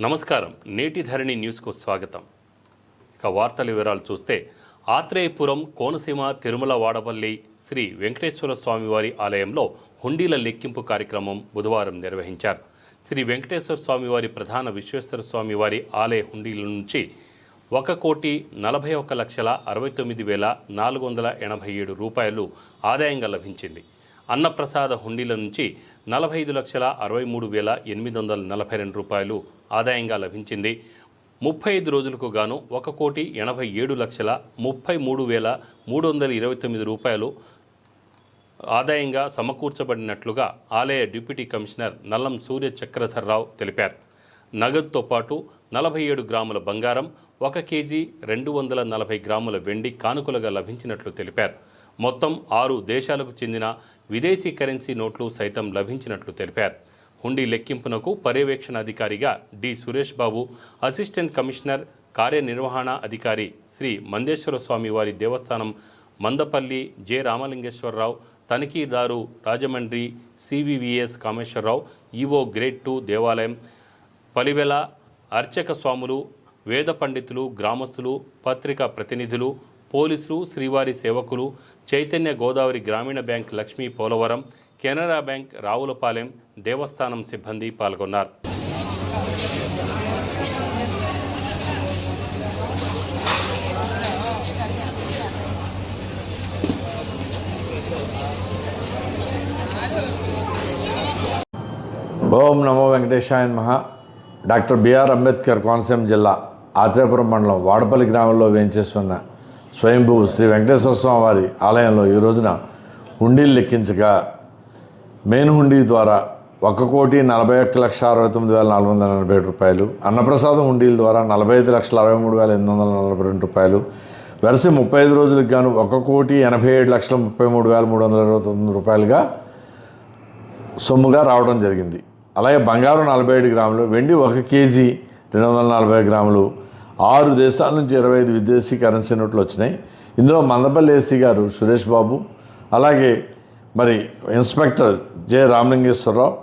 నమస్కారం. నేటి ధరణి న్యూస్కు స్వాగతం. ఇక వార్తల వివరాలు చూస్తే ఆత్రేయపురం కోనసీమ తిరుమల వాడపల్లి శ్రీ వెంకటేశ్వర స్వామివారి ఆలయంలో హుండీల లెక్కింపు కార్యక్రమం బుధవారం నిర్వహించారు. శ్రీ వెంకటేశ్వర స్వామివారి ప్రధాన విశ్వేశ్వర స్వామివారి ఆలయ హుండీల నుంచి ఒక కోటి నలభై ఒక లక్షల అరవై తొమ్మిది వేల నాలుగు వందల ఎనభై ఏడు రూపాయలు ఆదాయంగా లభించింది. అన్నప్రసాద హుండీల నుంచి నలభై ఐదు లక్షల అరవై మూడు వేల ఎనిమిది వందల నలభై రెండు రూపాయలు ఆదాయంగా లభించింది. ముప్పై ఐదు రోజులకు గాను ఒక కోటి ఎనభై ఏడు లక్షల ముప్పై మూడు వేల మూడు వందల ఇరవై తొమ్మిది రూపాయలు ఆదాయంగా సమకూర్చబడినట్లుగా ఆలయ డిప్యూటీ కమిషనర్ నల్లం సూర్య చక్రధర్రావు తెలిపారు. నగదుతో పాటు నలభై ఏడు గ్రాముల బంగారం ఒక కేజీ రెండు వందల నలభై గ్రాముల వెండి కానుకలుగా లభించినట్లు తెలిపారు. మొత్తం ఆరు దేశాలకు చెందిన విదేశీ కరెన్సీ నోట్లు సైతం లభించినట్లు తెలిపారు. హుండీ లెక్కింపునకు పర్యవేక్షణ అధికారిగా D. Suresh Babu assistant commissioner కార్యనిర్వహణ అధికారి శ్రీ మందేశ్వర స్వామి వారి దేవస్థానం Mandapalli J. Ramalingeswararao తనిఖీదారు Rajahmundry CVVS Kameswararao EO grade two దేవాలయం పలివెల అర్చక స్వాములు వేద పండితులు గ్రామస్తులు పత్రికా ప్రతినిధులు పోలీసులు శ్రీవారి సేవకులు చైతన్య గోదావరి గ్రామీణ బ్యాంక్ లక్ష్మీ పోలవరం కెనరా బ్యాంక్ రావులపాలెం దేవస్థానం సిబ్బంది పాల్గొన్నారు. ఓం నమో వెంకటేశాయ మహా డాక్టర్ బిఆర్ అంబేద్కర్ కోనసీమ జిల్లా ఆత్రేపురం మండలం వాడపల్లి గ్రామంలో వేయించేస్తున్న స్వయంభూ శ్రీ వెంకటేశ్వర స్వామి వారి ఆలయంలో ఈ రోజున హుండీలు లెక్కించగా మెయిన్ హుండీ ద్వారా ఒక కోటి నలభై ఒక్క లక్ష అరవై తొమ్మిది వేల నాలుగు వందల నలభై ఏడు రూపాయలు అన్నప్రసాదం హుండీల ద్వారా నలభై ఐదు లక్షల అరవై మూడు వేల ఎనిమిది వందల నలభై రెండు రూపాయలు వరుస ముప్పై ఐదు రోజులకు గాను ఒక కోటి ఎనభై ఏడు లక్షల ముప్పై మూడు వేల మూడు వందల ఇరవై తొమ్మిది రూపాయలుగా సొమ్ముగా రావడం జరిగింది. అలాగే బంగారం నలభై ఏడు గ్రాములు వెండి ఒక కేజీ రెండు వందల నలభై గ్రాములు ఆరు దేశాల నుంచి ఇరవై ఐదు విదేశీ కరెన్సీ నోట్లు వచ్చినాయి. ఇందులో మందపల్లి ఏసీ గారు సురేష్ బాబు అలాగే మరి inspector J Ramalingeswararao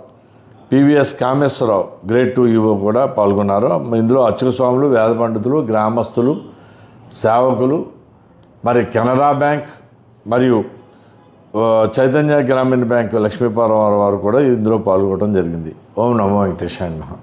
PVS Kameswararao grade two EO కూడా పాల్గొన్నారు. ఇందులో అర్చక స్వాములు వేద పండితులు గ్రామస్తులు సేవకులు మరి కెనరా బ్యాంక్ మరియు చైతన్య గ్రామీణ బ్యాంక్ లక్ష్మీపారం వారు కూడా ఇందులో పాల్గొనడం జరిగింది. ఓం నమో వెంకటేశాయ మహా